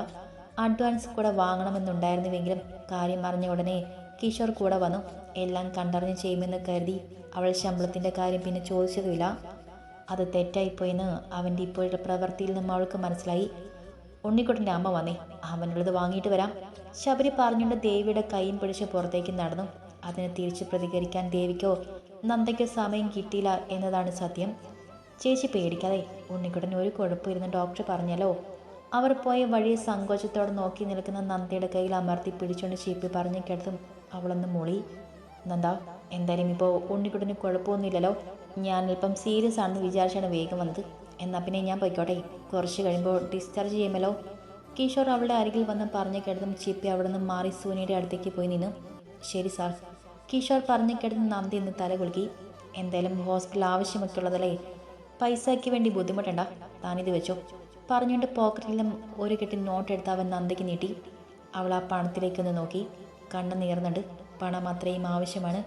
അഡ്വാൻസ് കൂടെ വാങ്ങണമെന്നുണ്ടായിരുന്നുവെങ്കിലും കാര്യം അറിഞ്ഞ ഉടനെ കിഷോർ കൂടെ വന്നു. എല്ലാം കണ്ടറിഞ്ഞ് ചെയ്യുമെന്ന് കരുതി അവൾ ശമ്പളത്തിന്റെ കാര്യം പിന്നെ ചോദിച്ചതുമില്ല. അത് തെറ്റായിപ്പോയെന്ന് അവന്റെ ഇപ്പോഴത്തെ പ്രവൃത്തിയിൽ നിന്നും അവൾക്ക് മനസ്സിലായി. ഉണ്ണിക്കുട്ടന്റെ അമ്മ വന്നേ. അവനുള്ളത് വാങ്ങിയിട്ട് വരാം. ശബരി പറഞ്ഞുകൊണ്ട് ദേവിയുടെ കൈയും പിടിച്ച് പുറത്തേക്ക് നടന്നു. അതിനെ തിരിച്ച് പ്രതികരിക്കാൻ ദേവിക്കോ നന്ദയ്ക്കോ സമയം കിട്ടിയില്ല എന്നതാണ് സത്യം. ചേച്ചി പേടിക്കാതെ ഉണ്ണിക്കുട്ടൻ ഒരു കുഴപ്പമിരുന്ന് ഡോക്ടർ പറഞ്ഞല്ലോ. അവർ പോയ വഴിയെ സങ്കോചത്തോടെ നോക്കി നിൽക്കുന്ന നന്ദയുടെ കയ്യിൽ അമർത്തി പിടിച്ചുകൊണ്ട് ചീപ്പി പറഞ്ഞു കേട്ടതും അവളൊന്ന് മൂളി. നന്ദ എന്തായാലും ഇപ്പോൾ ഉണ്ണിക്കുട്ടന് കുഴപ്പമൊന്നുമില്ലല്ലോ. ഞാൻ അല്പം സീരിയസ് ആണെന്ന് വിചാരിച്ചാണ് വേഗം വന്നത്. എന്നാൽ പിന്നെ ഞാൻ പോയിക്കോട്ടെ. കുറച്ച് കഴിയുമ്പോൾ ഡിസ്ചാർജ് ചെയ്യുമല്ലോ. കിഷോർ അവളുടെ അരികിൽ വന്ന് പറഞ്ഞു കേട്ടതും ചിപ്പി അവിടെ നിന്ന് മാറി സൂനിയുടെ അടുത്തേക്ക് പോയി നിന്നു. ശരി സാർ കിഷോർ പറഞ്ഞു കിടന്ന് നന്ദി ഇന്ന് തല കുലുക്കി. എന്തായാലും ഹോസ്പിറ്റൽ ആവശ്യമൊക്കെ ഉള്ളതല്ലേ പൈസയ്ക്ക് വേണ്ടി ബുദ്ധിമുട്ടണ്ട. താനിത് വെച്ചോ. പറഞ്ഞുകൊണ്ട് പോക്കറ്റിൽ നിന്നും ഒരു കെട്ടി നോട്ട് എടുത്ത് അവൻ നന്ദിക്ക് നീട്ടി. അവൾ ആ പണത്തിലേക്കൊന്ന് നോക്കി. കണ്ണ് നീർന്നുണ്ട്. പണം അത്രയും ആവശ്യമാണ്.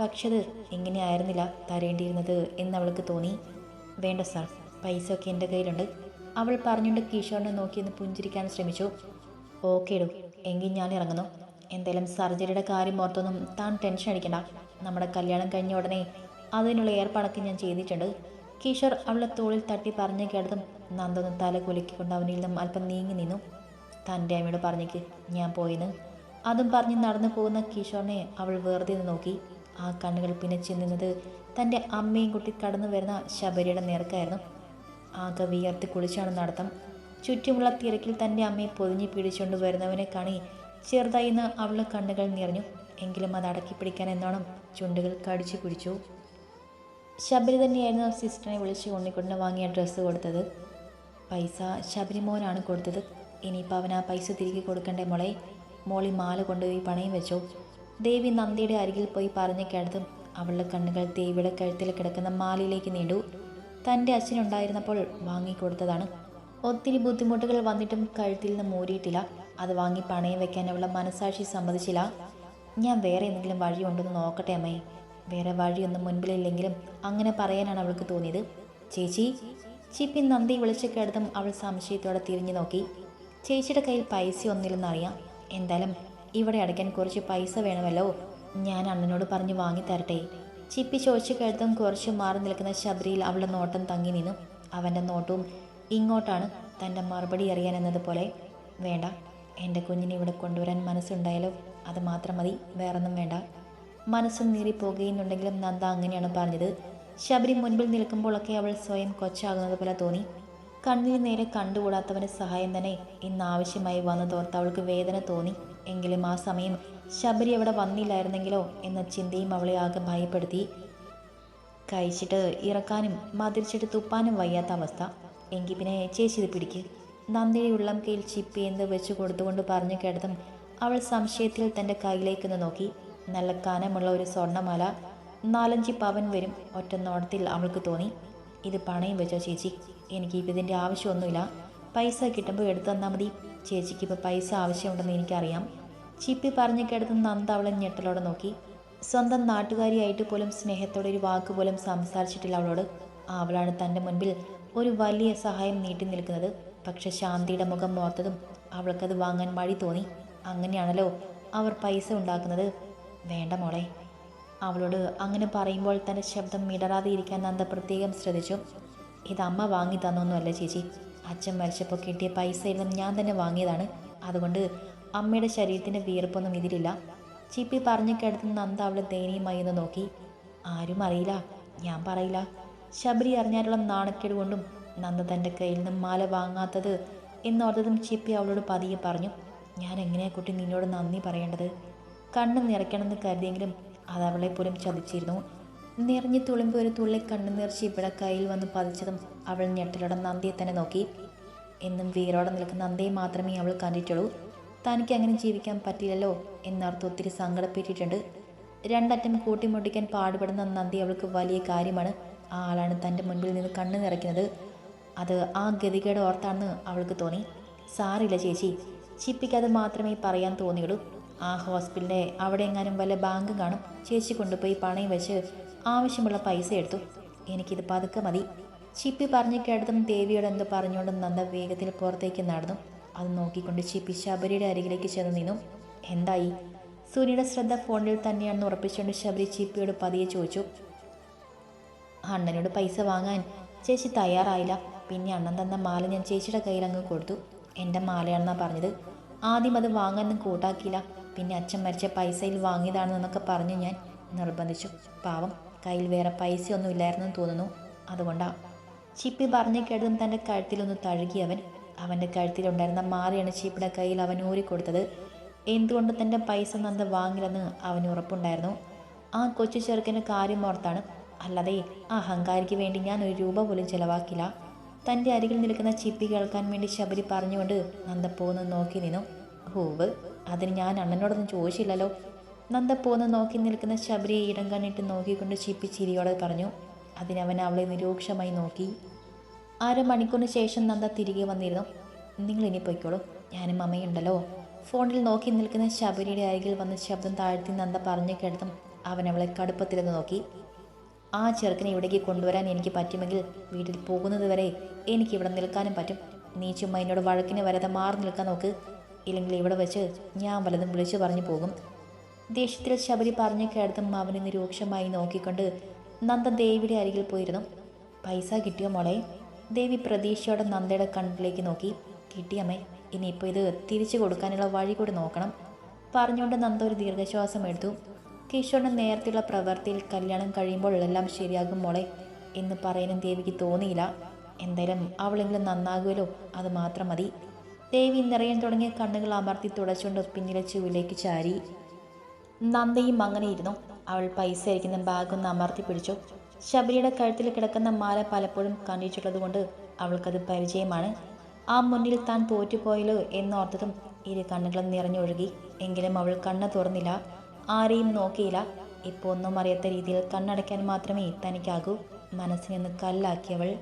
പക്ഷെ അത് ഇങ്ങനെയായിരുന്നില്ല തരേണ്ടിയിരുന്നത് എന്ന് അവൾക്ക് തോന്നി. വേണ്ട സാർ. പൈസ ഒക്കെ എന്റെ കയ്യിലുണ്ട്. അവൾ പറഞ്ഞുകൊണ്ട് കിഷോറിനെ നോക്കിയെന്ന് പുഞ്ചിരിക്കാൻ ശ്രമിച്ചു. ഓക്കെ ഇടൂ എങ്കിൽ ഞാൻ ഇറങ്ങുന്നു. എന്തായാലും സർജറിയുടെ കാര്യം ഓർത്തൊന്നും താൻ ടെൻഷൻ അടിക്കണ്ട. നമ്മുടെ കല്യാണം കഴിഞ്ഞ ഉടനെ അതിനുള്ള ഏർപ്പാടൊക്കെ ഞാൻ ചെയ്തിട്ടുണ്ട്. കിഷോർ അവളെ തോളിൽ തട്ടി പറഞ്ഞു കേട്ടതും നന്ദൊന്ന് തല കുലുക്കിക്കൊണ്ട് അവനിൽ നിന്നും അല്പം നീങ്ങി നിന്നു. തന്റെ അമ്മയോട് പറഞ്ഞേക്ക് ഞാൻ പോയിന്ന്. അതും പറഞ്ഞ് നടന്നു പോകുന്ന കിഷോറിനെ അവൾ വെറുതെ നോക്കി. ആ കണ്ണുകൾ പിന്നെ ചെന്നുന്നത് തന്റെ അമ്മയും കുട്ടി കടന്നു വരുന്ന ശബരിയുടെ നേർക്കായിരുന്നു. ആകെ വിയർത്തി കുളിച്ചാണ് നടത്തം. ചുറ്റുമുള്ള തിരക്കിൽ തന്റെ അമ്മയെ പൊതിഞ്ഞ് പിടിച്ചുകൊണ്ട് വരുന്നവനെ കാണി ചെറുതായിന്ന് അവളുടെ കണ്ണുകൾ നിറഞ്ഞു. എങ്കിലും അത് അടക്കി പിടിക്കാൻ എന്നോണം ചുണ്ടുകൾ കടിച്ചു പിടിച്ചു ശബരി തന്നെയായിരുന്നു സിസ്റ്ററിനെ വിളിച്ച് ഉണ്ണിക്കുട്ടിന് വാങ്ങിയ ഡ്രസ്സ് കൊടുത്തത്. പൈസ ശബരിമോനാണ് കൊടുത്തത്. ഇനിയിപ്പോൾ അവൻ ആ പൈസ തിരികെ കൊടുക്കണ്ടേ മോളെ? മോളി മാല കൊണ്ടുപോയി പണയം വെച്ചോ. ദേവി നന്ദിയുടെ അരികിൽ പോയി പറഞ്ഞു കേട്ടതും അവളുടെ കണ്ണുകൾ ദേവിയുടെ കഴുത്തിൽ കിടക്കുന്ന മാലയിലേക്ക് നീണ്ടു. തന്റെ അച്ഛനുണ്ടായിരുന്നപ്പോൾ വാങ്ങിക്കൊടുത്തതാണ്. ഒത്തിരി ബുദ്ധിമുട്ടുകൾ വന്നിട്ടും കഴുത്തിൽ നിന്ന് മൂരിയിട്ടില്ല അത് വാങ്ങി പണയം വെക്കാൻ അവളുടെ മനസാക്ഷി സമ്മതിച്ചില്ല. ഞാൻ വേറെ എന്തെങ്കിലും വഴിയുണ്ടെന്ന് നോക്കട്ടെ അമ്മേ. വേറെ വഴിയൊന്നും മുൻപിലില്ലെങ്കിലും അങ്ങനെ പറയാനാണ് അവൾക്ക് തോന്നിയത്. ചേച്ചി ചിപ്പി നന്ദി വിളിച്ച് കിടത്തും അവൾ സംശയത്തോടെ തിരിഞ്ഞു നോക്കി. ചേച്ചിയുടെ കയ്യിൽ പൈസ ഒന്നില്ലെന്നറിയാം എന്തായാലും ഇവിടെ അടയ്ക്കാൻ കുറച്ച് പൈസ വേണമല്ലോ. ഞാൻ അണ്ണനോട് പറഞ്ഞ് വാങ്ങിത്തരട്ടെ ചിപ്പി ചോദിച്ചു കേട്ടതും കുറച്ച് മാറി നിൽക്കുന്ന ശബരിയിൽ അവളുടെ നോട്ടം തങ്ങി നിന്നു. അവന്റെ നോട്ടവും ഇങ്ങോട്ടാണ് തന്റെ മറുപടി അറിയാൻ എന്നതുപോലെ വേണ്ട എന്റെ കുഞ്ഞിനെ ഇവിടെ കൊണ്ടുവരാൻ മനസ്സുണ്ടായാലോ അത് മാത്രം മതി വേറൊന്നും വേണ്ട. മനസ്സും നീറി പോകുന്നുണ്ടെങ്കിലും നന്ദ അങ്ങനെയാണ് പറഞ്ഞത്. ശബരി മുൻപിൽ നിൽക്കുമ്പോഴൊക്കെ അവൾ സ്വയം കൊച്ചാകുന്നത് പോലെ തോന്നി. കണ്ണിന് നേരെ കണ്ടുകൂടാത്തവന് സഹായം തന്നെ ഇന്ന് ആവശ്യമായി വന്നതോർത്ത് അവൾക്ക് വേദന തോന്നി. എങ്കിലും ആ സമയം ശബരി അവിടെ വന്നില്ലായിരുന്നെങ്കിലോ എന്ന ചിന്തയും അവളെ ആകെ ഭയപ്പെടുത്തി. കഴിച്ചിട്ട് ഇറക്കാനും മതിരിച്ചിട്ട് തുപ്പാനും വയ്യാത്ത അവസ്ഥ. എങ്കിൽ പിന്നെ ചേച്ചി ഇത് പിടിക്ക്. നന്ദിയുടെ ഉള്ളം കയ്യിൽ ചിപ്പി എന്ന് വെച്ച് കൊടുത്തുകൊണ്ട് പറഞ്ഞു കേട്ടതും അവൾ സംശയത്തിൽ തന്റെ കയ്യിലേക്കൊന്ന് നോക്കി. നല്ല കനമുള്ള ഒരു സ്വർണമാല നാലഞ്ച് പവൻ വരും ഒറ്റ നോട്ടത്തിൽ അവൾക്ക് തോന്നി. ഇത് പണയം വെച്ചോ ചേച്ചി? എനിക്ക് ഇതിന്റെ ആവശ്യമൊന്നുമില്ല. പൈസ കിട്ടുമ്പോൾ എടുത്തു തന്നാൽ മതി. ചേച്ചിക്ക് ഇപ്പോൾ പൈസ ആവശ്യമുണ്ടെന്ന് എനിക്കറിയാം. ചിപ്പി പറഞ്ഞു കേട്ടതും നന്ദ അവളെ ഞെട്ടലോടെ നോക്കി. സ്വന്തം നാട്ടുകാരിയായിട്ട് പോലും സ്നേഹത്തോടെ ഒരു വാക്ക് പോലും സംസാരിച്ചിട്ടില്ല അവളോട്. അവളാണ് തന്റെ മുൻപിൽ ഒരു വലിയ സഹായം നീട്ടി നിൽക്കുന്നത്. പക്ഷെ ശാന്തിയുടെ മുഖം ഓർത്തതും അവൾക്കത് വാങ്ങാൻ മടി തോന്നി. അങ്ങനെയാണല്ലോ അവർ പൈസ ഉണ്ടാക്കുന്നത്. വേണ്ട മോളെ. അവളോട് അങ്ങനെ പറയുമ്പോൾ തന്റെ ശബ്ദം മിടറാതെ ഇരിക്കാൻ നന്ദ പ്രത്യേകം ശ്രദ്ധിച്ചു. ഇത് അമ്മ വാങ്ങി തന്നൊന്നുമല്ല ചേച്ചി. അച്ഛൻ മരിച്ചപ്പോൾ കിട്ടിയ നിന്ന് ഞാൻ തന്നെ വാങ്ങിയതാണ്. അതുകൊണ്ട് അമ്മയുടെ ശരീരത്തിന്റെ വിയർപ്പൊന്നും ഇതിലില്ല. ചിപ്പി പറഞ്ഞു കിടന്ന് നന്ദ അവളെ ദയനീയമായി ഒന്ന് നോക്കി. ആരും അറിയില്ല. ഞാൻ പറയില്ല. ശബരി അറിഞ്ഞാലുള്ള നാണക്കേട് കൊണ്ടും നന്ദ തന്റെ കയ്യിൽ നിന്നും മാല വാങ്ങാത്തത് എന്നോർത്തതും ചിപ്പി അവളോട് പതിയെ പറഞ്ഞു ഞാൻ എങ്ങനെയാ കുട്ടി നിന്നോട് നന്ദി പറയേണ്ടത്? കണ്ണ് നിറയ്ക്കണമെന്ന് കരുതിയെങ്കിലും അത് അവളെ പോലും ചതിച്ചിരുന്നു. നിറഞ്ഞു തുളുമ്പി ഒരു തുള്ളി കണ്ണു നിറച്ച് ഇവിടെ കയ്യിൽ വന്ന് പതിച്ചതും അവൾ ഞെട്ടലോടെ നന്ദിയെ തന്നെ നോക്കി. എന്നും വീരോടെ നിൽക്കുന്ന നന്ദിയെ മാത്രമേ അവൾ കണ്ടിട്ടുള്ളൂ. തനിക്ക് അങ്ങനെ ജീവിക്കാൻ പറ്റില്ലല്ലോ എന്നർത്ഥം ഒത്തിരി സങ്കടപ്പെട്ടിട്ടുണ്ട്. രണ്ടറ്റം കൂട്ടിമുട്ടിക്കാൻ പാടുപെടുന്ന നന്ദി അവൾക്ക് വലിയ കാര്യമാണ്. ആ ആളാണ് തന്റെ മുൻപിൽ നിന്ന് കണ്ണു നിറയ്ക്കുന്നത് അത് ആ ഗതികേട് ഓർത്താണെന്ന് അവൾക്ക് തോന്നി. സാറില്ല ചേച്ചി ചിപ്പിക്ക് അത് മാത്രമേ പറയാൻ തോന്നിയുള്ളൂ. ആ ഹോസ്പിറ്റലിന്റെ അവിടെ എങ്ങാനും വല്ല ബാങ്ക് കാണും. ചേച്ചി കൊണ്ടുപോയി പണയം വെച്ച് ആവശ്യമുള്ള പൈസ എടുത്തു. എനിക്കിത് പതുക്കെ മതി. ചിപ്പി പറഞ്ഞു കേട്ടതും ദേവിയോട് എന്തോ പറഞ്ഞുകൊണ്ട് നന്ദ വേഗത്തിൽ പുറത്തേക്ക് നടന്നു. അത് നോക്കിക്കൊണ്ട് ചിപ്പി ശബരിയുടെ അരികിലേക്ക് ചെന്ന് നിന്നു. എന്തായി? സുനിയുടെ ശ്രദ്ധ ഫോണിൽ തന്നെയാണെന്ന് ഉറപ്പിച്ചുകൊണ്ട് ശബരി ചിപ്പിയോട് പതിയെ ചോദിച്ചു. അണ്ണനോട് പൈസ വാങ്ങാൻ ചേച്ചി തയ്യാറായില്ല. പിന്നെ അണ്ണൻ തന്ന മാല ഞാൻ ചേച്ചിയുടെ കയ്യിൽ അങ്ങ് കൊടുത്തു. എന്റെ മാലയാണെന്നാണ് പറഞ്ഞത്. ആദ്യം അത് വാങ്ങാനൊന്നും കൂട്ടാക്കിയില്ല. പിന്നെ അച്ഛൻ മരിച്ച പൈസയിൽ വാങ്ങിയതാണെന്നൊക്കെ പറഞ്ഞു ഞാൻ. നിർബന്ധിച്ചു. പാവം കയ്യിൽ വേറെ പൈസയൊന്നും ഇല്ലായിരുന്നെന്ന് തോന്നുന്നു. അതുകൊണ്ടാ. ചിപ്പി പറഞ്ഞു കേട്ടതും തന്റെ കഴുത്തിലൊന്ന് തഴുകി അവൻ. അവന്റെ കഴുത്തിലുണ്ടായിരുന്ന മാലയാണ് ചിപ്പിയുടെ കയ്യിൽ അവൻ ഊരിക്കൊടുത്തത്. എന്തുകൊണ്ട് തന്റെ പൈസ നന്ദ വാങ്ങില്ലെന്ന് അവന് ഉറപ്പുണ്ടായിരുന്നു. ആ കൊച്ചു ചെറുക്കന്റെ കാര്യം ഓർത്താണ്. അല്ലാതെ ആ അഹങ്കാരിക്ക് വേണ്ടി ഞാൻ ഒരു രൂപ പോലും ചെലവാക്കില്ല തന്റെ അരികിൽ നിൽക്കുന്ന ചിപ്പി കേൾക്കാൻ വേണ്ടി ശബരി പറഞ്ഞുകൊണ്ട് നന്ദ പോകുന്നത് നോക്കി നിന്നു. ഹൂവ് അതിന് ഞാൻ അണ്ണനോടൊന്നും ചോദിച്ചില്ലല്ലോ. നന്ദ പോന്ന് നോക്കി നിൽക്കുന്ന ശബരി ഇടം കണ്ണിട്ട് നോക്കിക്കൊണ്ട് ചിപ്പി ചിരിയോടെ പറഞ്ഞു. അതിനവൻ അവളെ നിരൂക്ഷമായി നോക്കി. അരമണിക്കൂറിന് ശേഷം നന്ദ തിരികെ വന്നിരുന്നു. നിങ്ങൾ ഇനി പൊയ്ക്കോളൂ. ഞാനും അമ്മയുണ്ടല്ലോ. ഫോണിൽ നോക്കി നിൽക്കുന്ന ശബരിയുടെ അരികിൽ വന്ന ശബ്ദം താഴ്ത്തി നന്ദ പറഞ്ഞു കേട്ടതും അവൻ അവളെ കടുപ്പത്തിലെന്ന് നോക്കി. ആ ചെറുക്കനെ ഇവിടേക്ക് കൊണ്ടുവരാൻ എനിക്ക് പറ്റുമെങ്കിൽ വീട്ടിൽ പോകുന്നത് വരെ എനിക്ക് ഇവിടെ നിൽക്കാനും പറ്റും. നീ ചുമ്മാ എന്നോട് വഴക്കിന് വരാതെ മാറി നിൽക്കാൻ നോക്ക്. ഇല്ലെങ്കിൽ ഇവിടെ വെച്ച് ഞാൻ വലതും വിളിച്ചു പറഞ്ഞു പോകും. ദേഷ്യത്തിൽ ശബരി പറഞ്ഞു കേട്ടതും അവനെ നിരൂക്ഷമായി നോക്കിക്കൊണ്ട് നന്ദ ദേവിയുടെ അരികിൽ പോയിരുന്നു. പൈസ കിട്ടിയോ മോളെ? ദേവി പ്രതീക്ഷയോടെ നന്ദയുടെ കണ്ണിലേക്ക് നോക്കി. കിട്ടിയമ്മേ ഇനിയിപ്പോൾ ഇത് തിരിച്ചു കൊടുക്കാനുള്ള വഴി കൂടി നോക്കണം. പറഞ്ഞുകൊണ്ട് നന്ദ ഒരു ദീർഘശ്വാസം എടുത്തു. കിഷോറിന് നേരത്തെയുള്ള പ്രവൃത്തിയിൽ കല്യാണം കഴിയുമ്പോൾ എല്ലാം ശരിയാകും മോളെ എന്ന് പറയാനും ദേവിക്ക് തോന്നിയില്ല. എന്തായാലും അവളെങ്കിലും നന്നാകുമല്ലോ അത് മാത്രം മതി. ദേവി നിറയാൻ തുടങ്ങിയ കണ്ണുകൾ അമർത്തി തുടച്ചുകൊണ്ട് പിന്നിലെ ചുവിലേക്ക് ചാരി. നന്ദയും അങ്ങനെ ഇരുന്നു. അവൾ പൈസ അരിക്കുന്ന ബാഗൊന്ന് അമർത്തി പിടിച്ചു. ശബരിയുടെ കഴുത്തിൽ കിടക്കുന്ന മാല പലപ്പോഴും കണ്ടിട്ടുള്ളതുകൊണ്ട് അവൾക്കത് പരിചയമാണ്. ആ മുന്നിൽ താൻ തോറ്റുപോയല്ലോ എന്നോർത്തതും ഇരു കണ്ണുകളും നിറഞ്ഞൊഴുകി. എങ്കിലും അവൾ കണ്ണ് തുറന്നില്ല. ആരെയും നോക്കിയില്ല. ഇപ്പോൾ ഒന്നും അറിയാത്ത രീതിയിൽ കണ്ണടയ്ക്കാൻ മാത്രമേ തനിക്കാകൂ. മനസ്സിനെന്ന് കല്ലാക്കിയവൾ